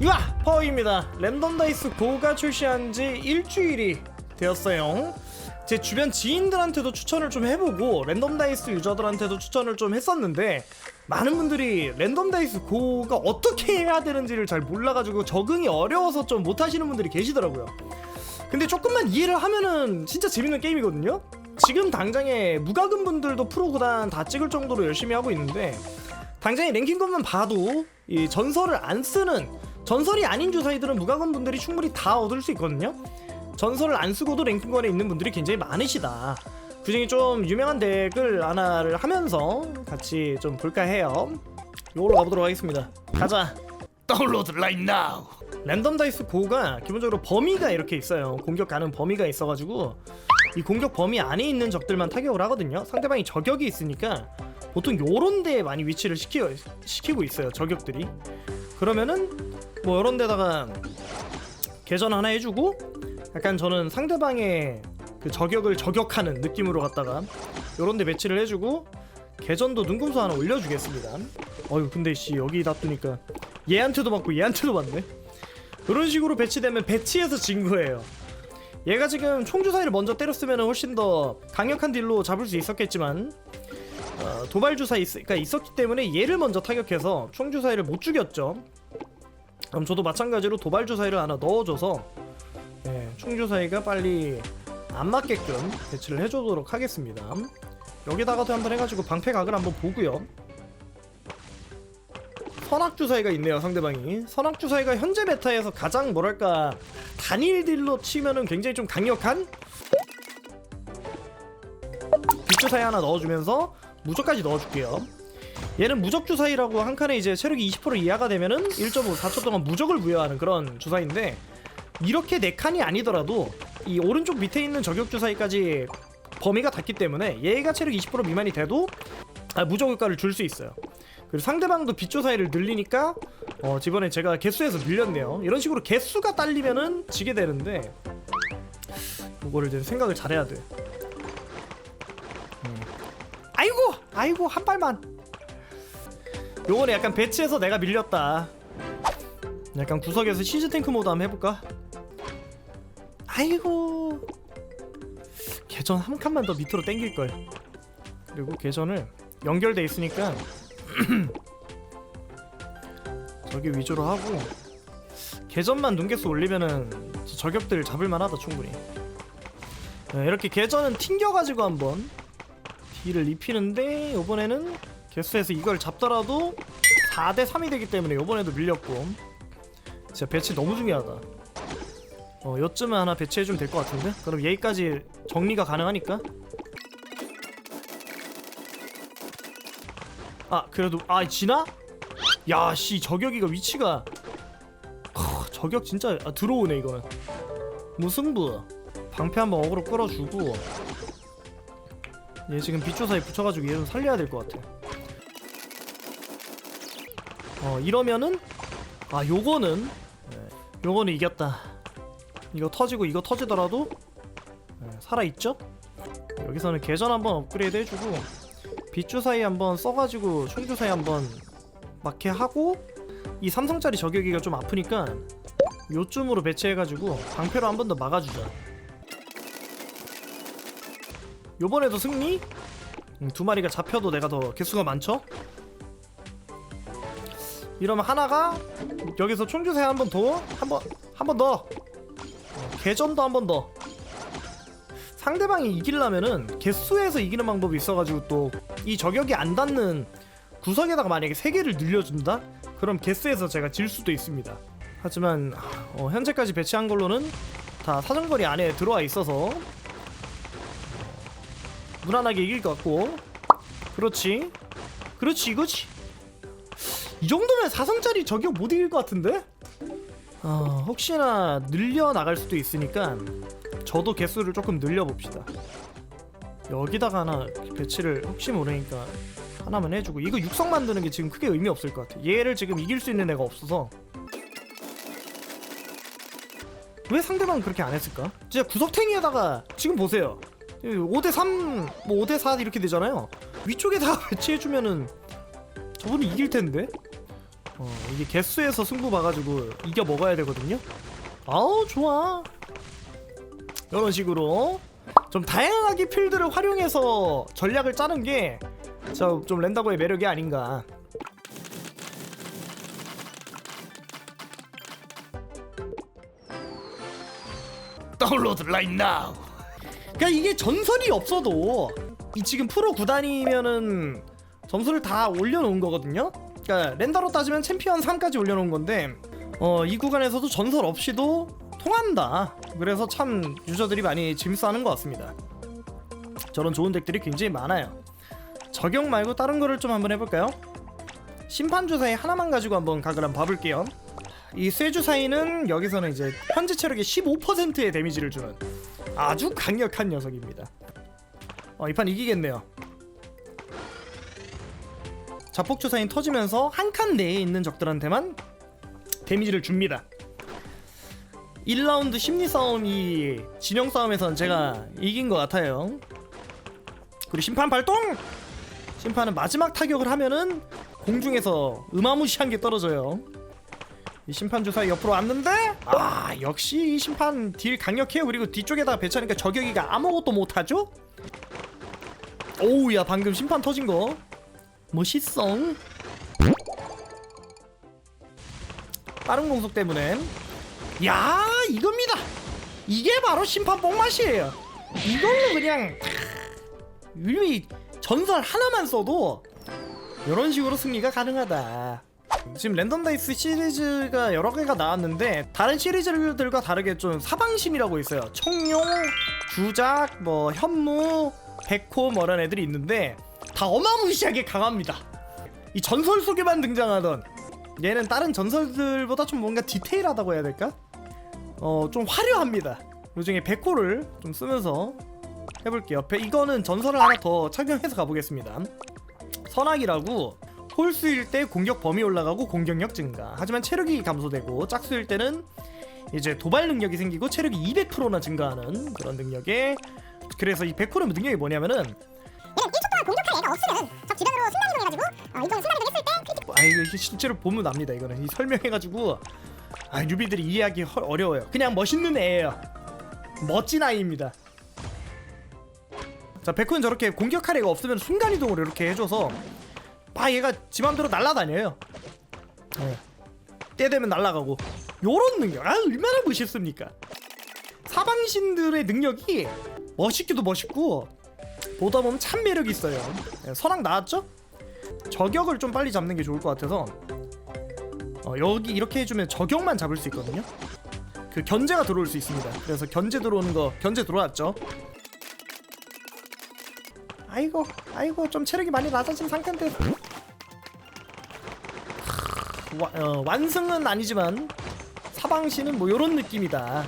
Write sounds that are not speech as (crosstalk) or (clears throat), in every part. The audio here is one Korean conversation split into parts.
이와 퍼입니다. 랜덤 다이스 고가 출시한 지 일주일이 되었어요. 제 주변 지인들한테도 추천을 좀 해보고 랜덤 다이스 유저들한테도 추천을 좀 했었는데 많은 분들이 랜덤 다이스 고가 어떻게 해야 되는지를 잘 몰라가지고 적응이 어려워서 좀 못하시는 분들이 계시더라고요. 근데 조금만 이해를 하면은 진짜 재밌는 게임이거든요. 지금 당장에 무과금 분들도 프로 구단 다 찍을 정도로 열심히 하고 있는데 당장에 랭킹급만 봐도 이 전설을 안 쓰는 전설이 아닌 주사위들은 무과금 분들이 충분히 다 얻을 수 있거든요. 전설을 안 쓰고도 랭킹권에 있는 분들이 굉장히 많으시다. 그 중에 좀 유명한 덱을 하나를 하면서 같이 좀 볼까 해요. 이걸로 가보도록 하겠습니다. 가자. 다운로드 right now. 랜덤 다이스 고가 기본적으로 범위가 이렇게 있어요. 공격 가는 범위가 있어가지고 이 공격 범위 안에 있는 적들만 타격을 하거든요. 상대방이 저격이 있으니까 보통 요런 데에 많이 위치를 시키, 시키고 있어요. 저격들이. 그러면은 뭐 요런 데다가 개전 하나 해주고 약간 저는 상대방의 그 저격을 저격하는 느낌으로 갖다가 요런 데 배치를 해주고 개전도 눈금수 하나 올려주겠습니다. 어휴 근데 씨 여기 놔두니까 얘한테도 맞고 얘한테도 맞네. 이런 식으로 배치되면 배치해서 진 거예요. 얘가 지금 총주사위를 먼저 때렸으면 훨씬 더 강력한 딜로 잡을 수 있었겠지만 어, 도발 주사위가 있었기 때문에 얘를 먼저 타격해서 총주사위를 못 죽였죠. 그럼 저도 마찬가지로 도발 주사위를 하나 넣어줘서 예, 총주사위가 빨리 안 맞게끔 배치를 해주도록 하겠습니다. 여기다가도 한번 해가지고 방패 각을 한번 보고요. 선악 주사위가 있네요 상대방이 선악 주사위가 현재 메타에서 가장 뭐랄까 단일 딜로 치면은 굉장히 좀 강력한 빗주사위 하나 넣어주면서 무적까지 넣어줄게요 얘는 무적 주사위라고 한 칸에 이제 체력이 20% 이하가 되면은 1.5 4초 동안 무적을 부여하는 그런 주사위인데 이렇게 네 칸이 아니더라도 이 오른쪽 밑에 있는 저격 주사위까지 범위가 닿기 때문에 얘가 체력 20% 미만이 돼도 아, 무적 효과를 줄 수 있어요. 그리고 상대방도 빗조 사이를 늘리니까 어 이번에 제가 개수에서 늘렸네요. 이런 식으로 개수가 딸리면은 지게 되는데 이거를 이제 생각을 잘해야 돼. 음. 아이고! 아이고 한 발만 요번에 약간 배치해서 내가 밀렸다. 약간 구석에서 시즈 탱크 모드 한번 해볼까? 아이고. 계전 한 칸만 더 밑으로 당길걸. 그리고 계전을 연결돼 있으니까 (clears throat) 저기 위주로 하고 계전만 눈개수 올리면은 저격들 잡을만하다 충분히. 네, 이렇게 계전은 튕겨가지고 한번 딜을 입히는데 이번에는 개수에서 이걸 잡더라도 4대 3이 되기 때문에 이번에도 밀렸고. 진짜 배치 너무 중요하다. 어 요쯤에 하나 배치해주면 될 것 같은데? 그럼 얘까지 정리가 가능하니까? 아 그래도 아 지나? 야씨 저격이가 위치가. 크, 저격 진짜 아, 들어오네 이거는. 무승부. 방패 한번 어그로 끌어주고. 얘 지금 빛조사에 붙여가지고 얘 좀 살려야 될 것 같아 어 이러면은 아 요거는 네, 요거는 이겼다 이거 터지고 이거 터지더라도 네, 살아있죠? 여기서는 계전 한번 업그레이드 해주고 빗주사위 한번 써가지고 총주사위 한번 막게 하고 이 삼성짜리 저격기가 좀 아프니까 요쯤으로 배치해가지고 방패로 한 번 더 막아주자 요번에도 승리? 음, 두 마리가 잡혀도 내가 더 개수가 많죠? 이러면 하나가 여기서 총주사위 한번 더? 한 번 한 번 더! 어, 개전도 한 번 더! 상대방이 이기려면은 개수에서 이기는 방법이 있어가지고 또 이 저격이 안 닿는 구석에다가 만약에 세 개를 늘려준다? 그럼 개수에서 제가 질 수도 있습니다. 하지만 어, 현재까지 배치한 걸로는 다 사정거리 안에 들어와 있어서 어, 무난하게 이길 것 같고 그렇지 그렇지 이거지 이 정도면 사성짜리 저격 못 이길 것 같은데? 어, 혹시나 늘려 나갈 수도 있으니까 저도 개수를 조금 늘려봅시다. 여기다가 하나 배치를 혹시 모르니까 하나만 해주고 이거 육성 만드는 게 지금 크게 의미 없을 것 같아. 얘를 지금 이길 수 있는 애가 없어서 왜 상대방은 그렇게 안 했을까? 진짜 구석탱이에다가 지금 보세요. 5대 3, 뭐 5대 4 이렇게 되잖아요. 위쪽에다가 (laughs) 배치해주면은 저분이 이길 텐데. 어, 이게 개수에서 승부 봐가지고 이겨 먹어야 되거든요. 아우 좋아. 이런 식으로 좀 다양하게 필드를 활용해서 전략을 짜는 게좀 렌다고의 매력이 아닌가. 다운로드 right now. 그러니까 이게 전설이 없어도 이 지금 프로 구단이면은 점수를 다 올려놓은 거거든요. 그러니까 렌더로 따지면 챔피언 3까지 올려놓은 건데 어, 이 구간에서도 전설 없이도 통한다. 그래서 참 유저들이 많이 짐싸는 것 같습니다. 저런 좋은 덱들이 굉장히 많아요. 저격 말고 다른 거를 좀 한번 해볼까요? 심판 주사위 하나만 가지고 한번 각을 한번 봐볼게요. 이 쇠주사위는 여기서는 이제 현재 체력의 15%의 데미지를 주는 아주 강력한 녀석입니다. 어, 이 판 이기겠네요. 자폭 주사위 터지면서 한 칸 내에 있는 적들한테만 데미지를 줍니다. 1라운드 심리 싸움이 진영 싸움에선 제가 이긴 것 같아요. 그리고 심판 발동! 심판은 마지막 타격을 하면은 공중에서 음아무시한 게 떨어져요. 이 심판 주사 옆으로 왔는데 아 역시 이 심판 딜 강력해요. 그리고 뒤쪽에다가 배치하니까 저격이가 아무것도 못하죠. 오우 야 방금 심판 터진 거 멋있어. 빠른 공속 때문에 야 이겁니다. 이게 바로 심판 뽕맛이에요. 이걸로 그냥 이 전설 하나만 써도 이런 식으로 승리가 가능하다. 지금 랜덤 다이스 시리즈가 여러 개가 나왔는데 다른 시리즈들과 다르게 좀 사방신이라고 있어요. 청룡, 주작, 뭐 현무, 백호 뭐 이런 애들이 있는데 다 어마무시하게 강합니다. 이 전설 속에만 등장하던 얘는 다른 전설들보다 좀 뭔가 디테일하다고 해야 될까? 어 좀 화려합니다. 요 중에 백호를 좀 쓰면서 해볼게요. 배- 이거는 전설을 하나 더 착용해서 가보겠습니다. 선악이라고 홀수일 때 공격 범위 올라가고 공격력 증가. 하지만 체력이 감소되고 짝수일 때는 이제 도발 능력이 생기고 체력이 200%나 증가하는 그런 능력에 그래서 이 백호의 능력이 뭐냐면은 얘는 1초 동안 공격할 애가 없으면 적 주변으로 순간 이동해가지고 어, 이동 순간 이동 했을 때 크리틱 아 이거 실제로 보면 압니다 이거는. 이 설명해가지고. 아 뉴비들이 이해하기 헐- 어려워요. 그냥 멋있는 애예요. 멋진 아이입니다. 자 백호는 저렇게 공격할 애가 없으면 순간이동을 이렇게 해줘서 아 얘가 지 맘대로 날아다녀요. 네. 때 되면 날아가고. 요런 능력. 아 얼마나 멋있습니까? 사방신들의 능력이 멋있기도 멋있고 보다 보면 참 매력이 있어요 네, 선악 나왔죠? 저격을 좀 빨리 잡는 게 좋을 것 같아서 어, 여기 이렇게 해주면 저격만 잡을 수 있거든요. 그 견제가 들어올 수 있습니다. 그래서 견제 들어오는 거 견제 들어왔죠. 아이고 아이고 좀 체력이 많이 낮아진 상태인데 하, 와, 어, 완승은 아니지만 사방시는 뭐 요런 느낌이다.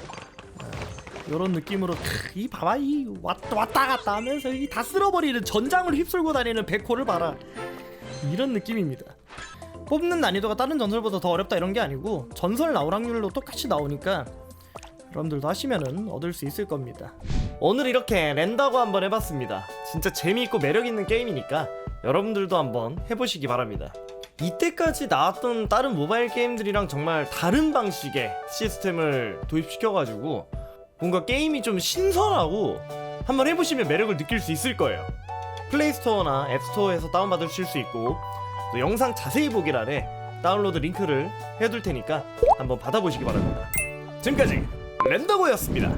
어, 요런 느낌으로 크, 이 봐봐 이 왔다 왔다 갔다 하면서 이 다 쓸어버리는 전장을 휩쓸고 다니는 백호를 봐라. 이런 느낌입니다. 뽑는 난이도가 다른 전설보다 더 어렵다 이런 게 아니고 전설 나올 확률로 똑같이 나오니까 여러분들도 하시면은 얻을 수 있을 겁니다. 오늘 이렇게 랜다고 한번 해봤습니다. 진짜 재미있고 매력있는 게임이니까 여러분들도 한번 해보시기 바랍니다. 이때까지 나왔던 다른 모바일 게임들이랑 정말 다른 방식의 시스템을 도입시켜가지고 뭔가 게임이 좀 신선하고 한번 해보시면 매력을 느낄 수 있을 거예요. 플레이스토어나 앱스토어에서 다운받으실 수 있고 또 영상 자세히 보기란에 다운로드 링크를 해둘 테니까 한번 받아보시기 바랍니다. 지금까지 랜더고였습니다.